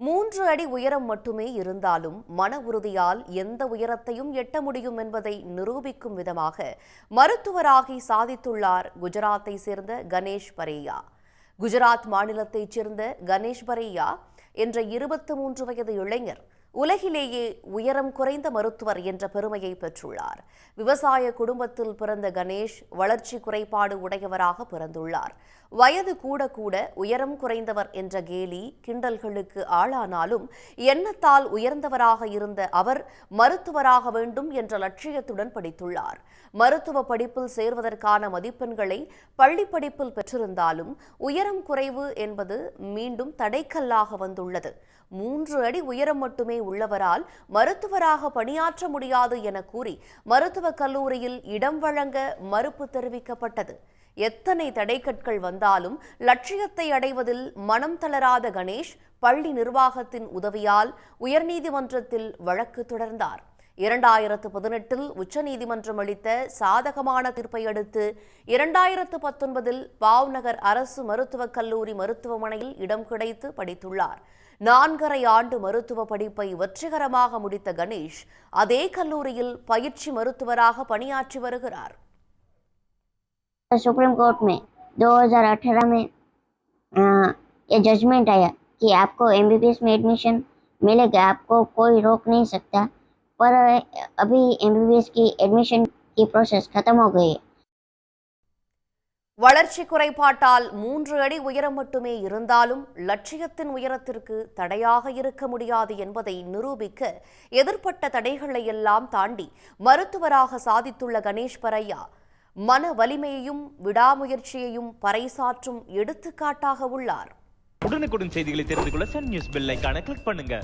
மூன்று அடி உயரம் மட்டுமே இருந்தாலும் மன உறுதியால் எந்த உயரத்தையும் எட்ட முடியும் என்பதை நிரூபிக்கும் விதமாக மருத்துவராகி சாதித்துள்ளார் குஜராத்தை சேர்ந்த கணேஷ் பரேயா. குஜராத் மாநிலத்தைச் சேர்ந்த கணேஷ் பரேயா என்ற இருபத்தி மூன்று வயது இளைஞர் உலகிலேயே உயரம் குறைந்த மருத்துவர் என்ற பெருமையை பெற்றுள்ளார். விவசாய குடும்பத்தில் பிறந்த கணேஷ் வளர்ச்சி குறைபாடு உடையவராக பிறந்துள்ளார். வயது கூட கூட உயரம் குறைந்தவர் என்ற கேலி கிண்டல்களுக்கு ஆளானாலும் எண்ணத்தால் உயர்ந்தவராக இருந்த அவர் மருத்துவராக வேண்டும் என்ற லட்சியத்துடன் படித்துள்ளார். மருத்துவ படிப்பில் சேர்வதற்கான மதிப்பெண்களை பள்ளி படிப்பில் பெற்றிருந்தாலும் உயரம் குறைவு என்பது மீண்டும் தடைக்கல்லாக வந்துள்ளது. மூன்று அடி உயரம் மட்டுமே உள்ளவரால் மருத்துவராக பணியாற்ற முடியாது என கூறி மருத்துவக் கல்லூரியில் இடம் வழங்க மறுப்பு தெரிவிக்கப்பட்டது. எத்தனை தடைக்கற்கள் வந்தாலும் லட்சியத்தை அடைவதில் மனம் தளராத கணேஷ் பள்ளி நிர்வாகத்தின் உதவியால் உயர்நீதிமன்றத்தில் வழக்கு தொடர்ந்தார். இரண்டாயிரத்து பதினெட்டில் உச்சநீதிமன்றம் அளித்த சாதகமான தீர்ப்பை அடுத்து இரண்டாயிரத்து பத்தொன்பதில் பாவ்நகர் அரசு மருத்துவக் கல்லூரி மருத்துவமனையில் இடம் கிடைத்து படித்துள்ளார் நான்கரை ஆண்டு மருத்துவ படிப்பை வெற்றிகரமாக முடித்த கணேஷ் அதே கல்லூரியில் பயிற்சி மருத்துவராக பணியாற்றி வருகிறார் सुप्रीम कोर्ट में 2018 में अ, ये जजमेंट आया कि आपको एमबीबीएस में एडमिशन मिलेगा आपको कोई रोक नहीं सकता पर अभी एमबीबीएस की एडमिशन की प्रोसेस खत्म हो गई है வளர்ச்சி குறைபாட்டால் மூன்று அடி உயரம் மட்டுமே இருந்தாலும் லட்சியத்தின் உயரத்திற்கு தடையாக இருக்க முடியாது என்பதை நிரூபிக்க எதிர்ப்பட்ட தடைகளை எல்லாம் தாண்டி மருத்துவராக சாதித்துள்ள கணேஷ் பரையா மன வலிமையையும் விடாமுயற்சியையும் பறைசாற்றும் எடுத்துக்காட்டாக உள்ளார் உடனுக்குடன் செய்திகளை தெரிந்து கொள்ள சன் நியூஸ் பெல் ஐகானை கிளிக் பண்ணுங்க